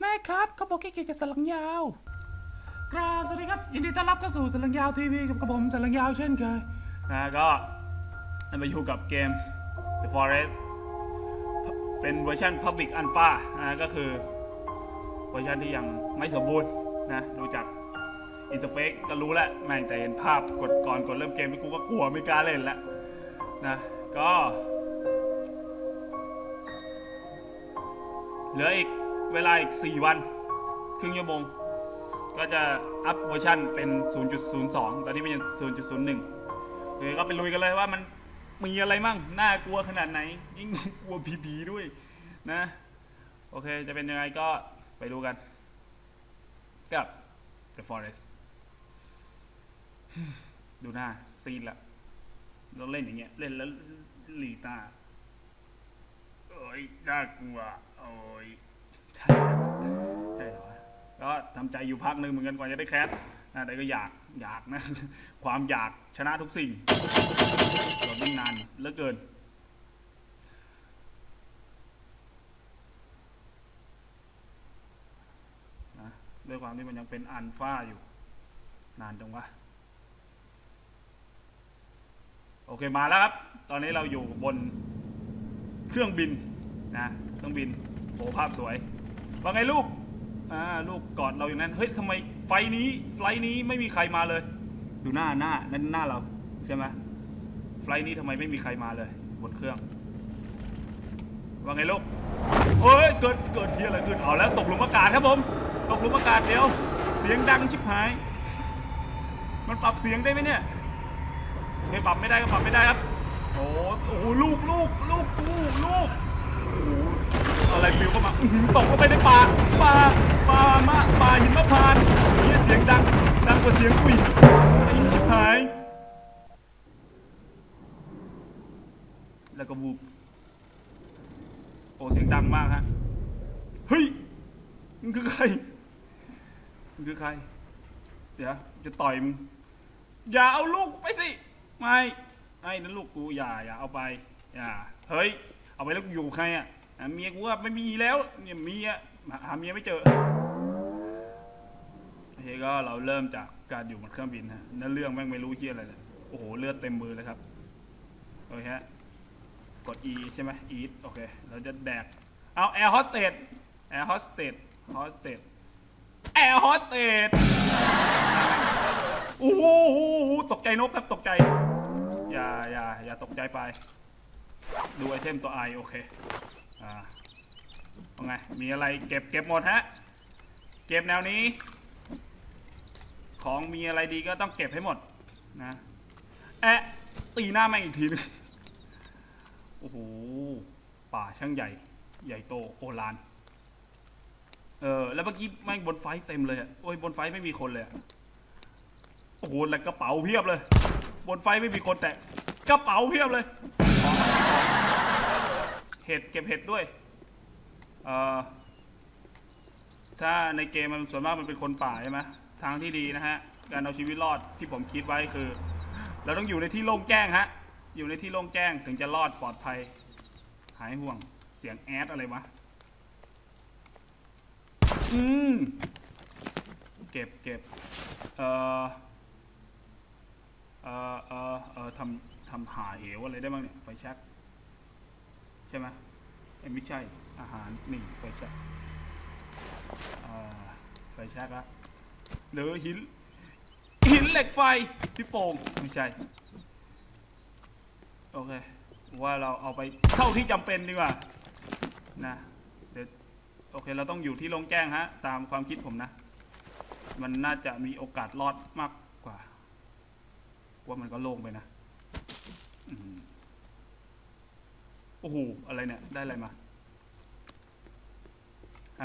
แม่ครับเขาบอกแค่เกี่ยวกับสลังยาวกราบสวัสดีครับยินดีต้อนรับเข้าสู่สลังยาวทีวีกับกระผมสลังยาวเช่นเคยนะก็มาอยู่กับเกม The Forest เป็นเวอร์ชัน Public Alpha นะก็คือเวอร์ชันที่ยังไม่สมบูรณ์นะดูจากอินเทอร์เฟซก็รู้แล้วแม่งแต่เห็นภาพกดก่อนกดเริ่มเกมกูก็กลัวไม่กล้าเล่นแล้วนะก็เหลืออีกเวลาอีก 4 วัน ครึ่งชั่วโมง ก็จะอัพเวอร์ชันเป็น 0.02 ตอนนี้เป็น 0.01โอเคก็ไปลุยกันเลยว่ามัน มีอะไรมั่งน่ากลัวขนาดไหน ยิ่งกลัวผีๆด้วยนะ โอเค จะเป็นยังไงก็ไปดูกัน กับ The Forest ดูหน้า ซีดละเราเล่นอย่างเงี้ย เล่นแล้วหลีตา โอ้ยน่ากลัว โอ้ยใช่ใช่เหรอก็ทำใจอยู่พักหนึ่งเหมือนกันกว่าจะได้แคสนะแต่ก็อยาก อยากนะ ความอยากชนะทุกสิ่ง เราดิ้นนานเหลือเกิน นะด้วยความที่มันยังเป็นอันฟ้าอยู่ นานจังวะโอเคมาแล้วครับ ตอนนี้เราอยู่บนเครื่องบินนะเครื่องบินโอ้ภาพสวยว่าไงลูกอ่าลูกกอดเราอยู่นั้นเฮ้ยทำไมไฟนี้ไฟนี้ไม่มีใครมาเลย ดูหน้าหน้านั่นหน้าเราใช่ไหม ไฟล์นี้ทำไมไม่มีใครมาเลย บนเครื่อง ว่าไงลูกเฮ้ย เกิด เกิดเทียอะไรขึ้น เอาแล้วตกหลุมอากาศครับผม ตกหลุมอากาศเดี๋ยว เสียงดังชิบหาย มันปรับเสียงได้ไหมเนี่ยไม่ปรับไม่ได้ก็ปรับไม่ได้ครับ โอ้โหลูกลูกลูกกูลูกโอ้อะไรปลิวเข้ามาอื้อหือตกลงไปในป่าป่าป่ามะป่าหินมะพร้านเฮียเสียงดังดังกว่าเสียงกุยไอ้ชิบหาย แล้วก็วูบโอ้เสียงดังมากฮะ เฮ้ย มันคือใครมันคือใคร เดี๋ยวจะต่อยมึง อย่าเอาลูกไปสิ ไม่ไอ้นั่นลูกกูอย่าอย่าเอาไป อย่า เฮ้ย เอาไปแล้วกูอยู่กับใครอะอะเมียกูว่าไม่มีแล้วเนี่ยเมียหาเมียไม่เจอโอเคก็เราเริ่มจากการอยู่บนเครื่องบินฮะนั่นเรื่องแม่งไม่รู้เฮียอะไรเลยโอ้โหเลือดเต็มมือเลยครับโอเคฮะกด E ใช่ไหม E โอเค เราจะแดก เอาแอร์โฮสเตสแอร์โฮสเตส โฮสเตสแอร์โฮสเตสโอ้โหตกใจนกครับตกใจ อย่าอย่าอย่าตกใจไป ดูไอเทมตัวไอโอเค อ่าเอาไง มีอะไรเก็บเก็บหมดฮะ เก็บแนวนี้ ของมีอะไรดีก็ต้องเก็บให้หมดนะแอะตีหน้าแม่งอีกทีนึงโอ้โห ป่าช่างใหญ่ ใหญ่โตโอฬาร เออ แล้วเมื่อกี้แม่งบนไฟเต็มเลยอะโอ้ยบนไฟไม่มีคนเลยอะโอ้โหแล้วกระเป๋าเพียบเลย บนไฟไม่มีคนแต่กระเป๋าเพียบเลย เห็ดเก็บเห็ดด้วย เอ่อ ถ้าในเกมมันส่วนมากมันเป็นคนป่าใช่ไหมทางที่ดีนะฮะ การเอาชีวิตรอดที่ผมคิดไว้คือ เราต้องอยู่ในที่โล่งแจ้งฮะ อยู่ในที่โล่งแจ้งถึงจะรอดปลอดภัย หายห่วง เสียงแอดอะไรวะ อืม เก็บเก็บเอ่อเอ่อเออเออทำทำหาเหวอะไรได้บ้างเนี่ย ไฟแช็กใช่ไหมเอ้ไม่ใช่ อาหารนี่ไฟแช็กเอ่อไฟแช็กอะหรือหิน หินเหล็กไฟพี่โป่งไม่ใช่ โอเค ว่าเราเอาไปเท่าที่จำเป็นดีกว่า นะ โอเค เราต้องอยู่ที่โล่งแจ้งฮะ ตามความคิดผมนะ มันน่าจะมีโอกาสรอดมากกว่า ว่ามันก็โล่งไปนะโอ้โห อะไรเนี่ย ได้อะไรมา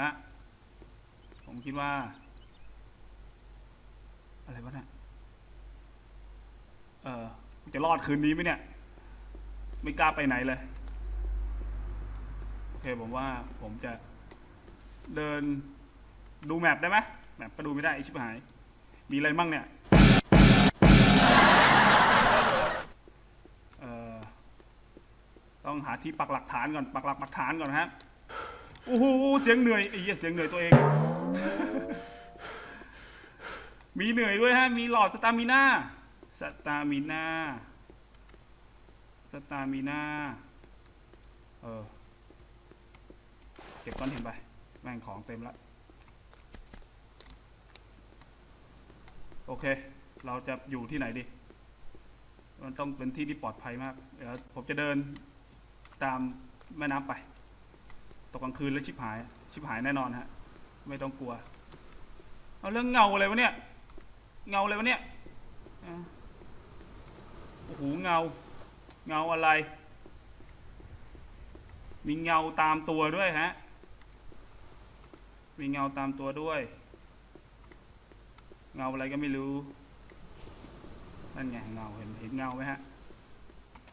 ฮะ ผมคิดว่า อะไรวะเนี่ย เออจะรอดคืนนี้ไหมเนี่ย ไม่กล้าไปไหนเลย โอเค ผมว่าผมจะ เดินดูแมปได้ไหมแมปก็ดูไม่ได้ไอชิบหาย มีอะไรมั่งเนี่ยเอ่อต้องหาที่ปักหลักฐานก่อนปักหลักปักฐานก่อนนะฮะโอ้โหเสียงเหนื่อยไอ้เหี้ยเสียงเหนื่อยตัวเอง มีเหนื่อยด้วยฮะ มีหลอดสตามิน่าสตามิน่าสตามิน่าเออ เก็บก้อนเห็นไป แม่งของเต็มล้วโอเค เราจะอยู่ที่ไหนดี มันต้องเป็นที่ที่ปลอดภัยมาก เดี๋ยวผมจะเดินตามแม่น้ำไป ตกกลางคืนแล้วชิบหาย ชิบหายแน่นอนฮะ ไม่ต้องกลัว เอาเรื่องเงาอะไรวะเนี่ย เงาอะไรวะเนี่ยโอ้โหเงา เงาอะไร มีเงาตามตัวด้วยฮะ มีเงาตามตัวด้วย เงาอะไรก็ไม่รู้นั่นไงเงาเห็นเห็นเงาไหมฮะ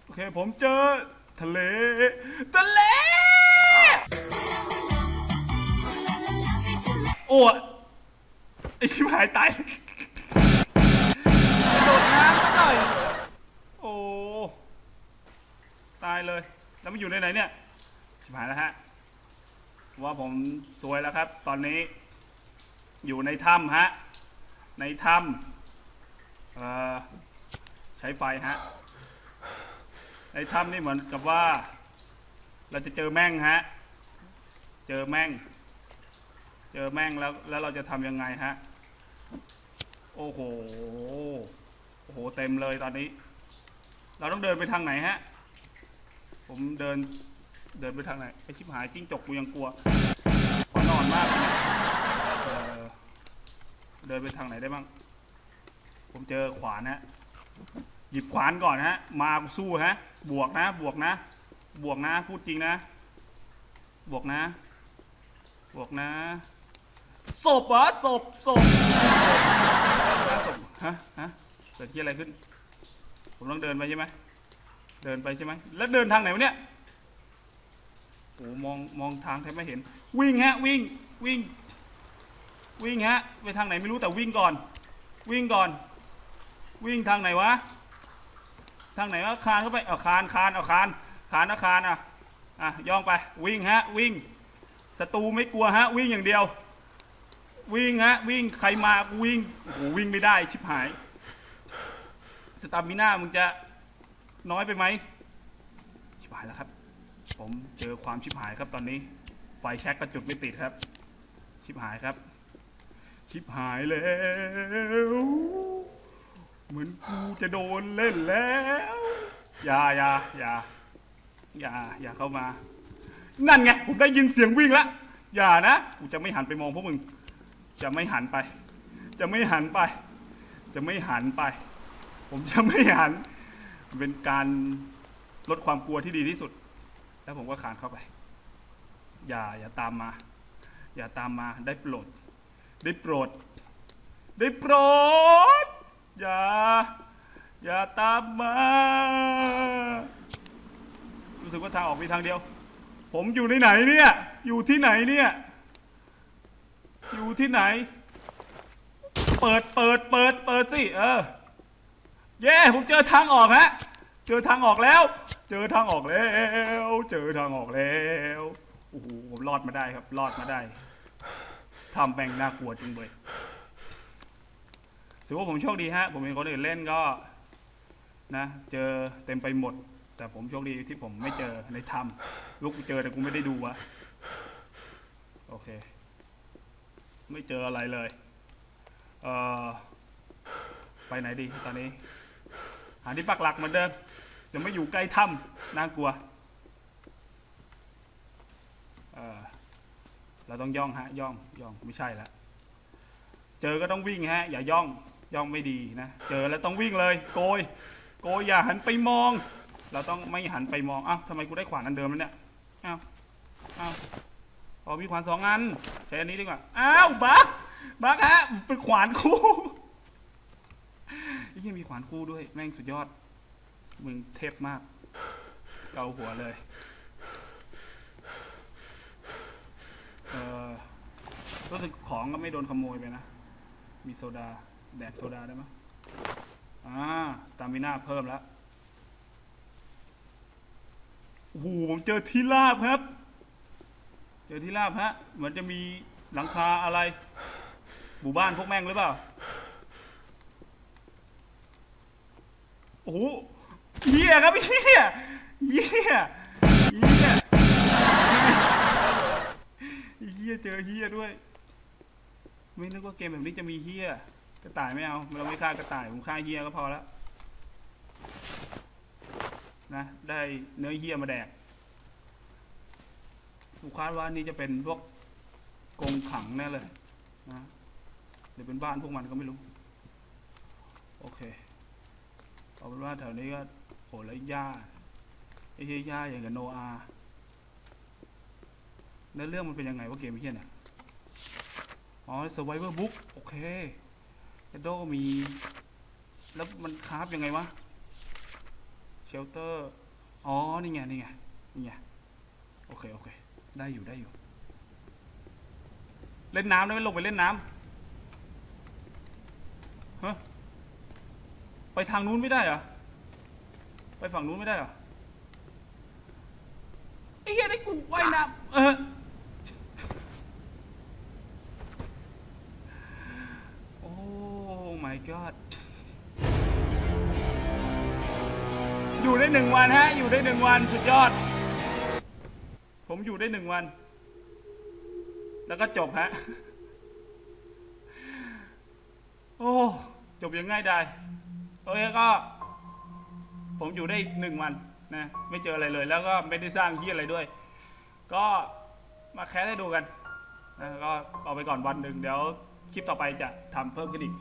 โอเคผมเจอทะเล ทะเล โอ้ยไอชิบหายตายโดดน้ำซะหน่อยโอ้ ตายเลย แล้วมันอยู่ในไหนเนี่ย ชิบหายแล้วฮะ ว่าผมสวยแล้วครับ ตอนนี้อยู่ในถ้ำฮะ ในถ้ำใช้ไฟฮะ ในถ้ำนี่เหมือนกับว่า เราจะเจอแม่งฮะ เจอแม่ง เจอแม่งแล้วแล้วเราจะทำยังไงฮะ โอ้โห โอ้โห เต็มเลยตอนนี้ เราต้องเดินไปทางไหนฮะ ผมเดิน เดินไปทางไหนไอชิบหายจิ้งจกกูยังกลัวขอนอนมากเลยเออเดินไปทางไหนได้บ้าง ผมเจอขวานฮะหยิบขวานก่อนฮะ มาสู้ฮะ บวกนะ บวกนะ บวกนะ พูดจริงนะ บวกนะ บวกนะศพเหรอศพศพศพฮะฮะเกิดที่อะไรขึ้น ผมต้องเดินไปใช่ไหมเดินไปใช่ไหมแล้วเดินทางไหนวะเนี่ย โอ้มองมองทางแทบไม่เห็น วิ่งฮะวิ่งวิ่ง วิ่งฮะไปทางไหนไม่รู้แต่วิ่งก่อน วิ่งก่อน วิ่งทางไหนวะ ทางไหนวะคานเข้าไปเอาคานคานเอาคานคานเอาคานอะอะย่องไป วิ่งฮะวิ่งศัตรูไม่กลัวฮะวิ่งอย่างเดียว วิ่งฮะวิ่งใครมาวิ่งโอ้โหวิ่งไม่ได้ชิบหายสตามิน่ามึงจะน้อยไปไหมชิบหายแล้วครับ ผมเจอความชิบหายครับตอนนี้ ไฟแช็กกระจุดไม่ติดครับ ชิบหายครับ ชิบหายแล้ว เหมือนกูจะโดนเล่นแล้ว อย่าอย่าอย่าอย่าอย่าเข้ามา นั่นไงผมได้ยินเสียงวิ่งแล้วอย่านะกูจะไม่หันไปมองพวกมึง จะไม่หันไป จะไม่หันไป จะไม่หันไป ผมจะไม่หันมันเป็นการลดความกลัวที่ดีที่สุด แล้วผมก็ขานเข้าไป อย่าอย่าตามมา อย่าตามมาได้โปรด ได้โปรด ได้โปรด อย่า อย่าตามมา รู้สึกว่าทางออกมีทางเดียว ผมอยู่ในไหนเนี่ย อยู่ที่ไหนเนี่ย อยู่ที่ไหน เปิดเปิดเปิดเปิดสิ เออ เย้ ผมเจอทางออกฮะ เจอทางออกแล้ว เจอทางออกแล้ว เจอทางออกแล้วโอ้โหผมรอดมาได้ครับรอดมาได้ทำแบ่งน่ากลัวจังเลยถือว่าผมโชคดีฮะ ผมเห็นคนอื่นเล่นก็ นะ เจอเต็มไปหมด แต่ผมโชคดีที่ผมไม่เจอในถ้ำลูกเจอแต่กูไม่ได้ดูวะโอเค ไม่เจออะไรเลย เอ่อ ไปไหนดีตอนนี้ หาที่ปักหลักเหมือนเดิม จะไม่อยู่ใกล้ถ้ำน่ากลัวเออเราต้องย่องฮะย่องย่องไม่ใช่ละเจอก็ต้องวิ่งฮะ อย่าย่องย่องไม่ดีนะเจอแล้วต้องวิ่งเลย โกย โกยอย่าหันไปมอง เราต้องไม่หันไปมองอ้าวทำไมกูได้ขวานอันเดิมแล้วเนี่ยอ้าวอ้าวพอมีขวานสองอันใช้อันนี้ดีกว่าอ้าวบักบักฮะเป็นขวานคู่ไอ้ยี่มีขวานคู่ด้วยแม่งสุดยอด มึงเทพมาก เกาหัวเลยรู้สึกของก็ไม่โดนขโมยไปนะ มีโซดา แดกโซดาได้ไหมอ่าตามิน่าเพิ่มแล้วโอ้โหผมเจอที่ราบครับ เจอที่ราบฮะ เหมือนจะมีหลังคาอะไร หมู่บ้านพวกแม่งหรือเปล่า โอ้โห เฮียครับเฮียเฮียเฮียเฮียเจอเฮียด้วย ไม่นึกว่าเกมแบบนี้จะมีเฮียกระต่ายไม่เอาเราไม่ฆ่ากระต่ายผมฆ่าเฮียก็พอแล้วนะได้เนื้อเฮียมาแดกผมคาดว่านี่จะเป็นพวกกงขังแน่เลยนะหรือเป็นบ้านพวกมันก็ไม่รู้ โอเคเอาเป็นว่าแถวนี้ก็ หแล้วหญ้าไอ้เหี้ยหญ้าอย่างกับโนอาแล้วเรื่องมันเป็นยังไงว่าเกมเหี้ยเนี่ยอ๋อ Survivor Book โอเคแล้วโดมี แล้วมันคราฟยังไงวะเชลเตอร์อ๋อ นี่ไง นี่ไง นี่ไง โอเค โอเค ได้อยู่ ได้อยู่ เล่นน้ำได้ไหมลงไปเล่นน้ำฮะไปทางนู้นไม่ได้เหรอ ฝั่งนู้นไม่ได้เหรอไอ้เหี้ยได้กูว่ายน้ำเออโอ้ my god อยู่ได้หนึ่งวันฮะ อยู่ได้หนึ่งวันสุดยอด ผมอยู่ได้หนึ่งวัน แล้วก็จบฮะ โอ้ จบอยังง่ายได้โอเคก็ ผมอยู่ได้หนึ่งวันนะไม่เจออะไรเลย แล้วก็ไม่ได้สร้างที่อะไรด้วย ก็มาแคสให้ดูกันนะก็เอาไปก่อนวันหนึ่งเดี๋ยวคลิปต่อไปจะทำเพิ่มขึ้นอีก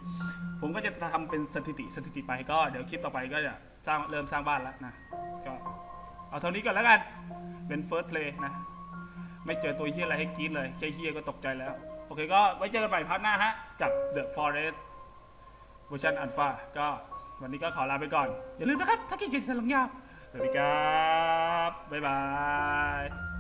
ผมก็จะทำเป็นสถิติสถิติไปก็เดี๋ยวคลิปต่อไปก็จะสร้างเริ่มสร้างบ้านแล้วนะก็เอาเท่านี้ก่อนแล้วกันเป็น first play นะไม่เจอตัวเฮียอะไรให้กรีดเลยแค่เฮียก็ตกใจแล้ว โอเคก็ไว้เจอกันใหม่พาร์ทหน้าฮะ กับ The Forest เวอร์ชันอัลฟาก็วันนี้ก็ขอลาไปก่อน อย่าลืมนะครับ ถ้าคิดเก่งสลังยาวสวัสดีครับ บ๊ายบาย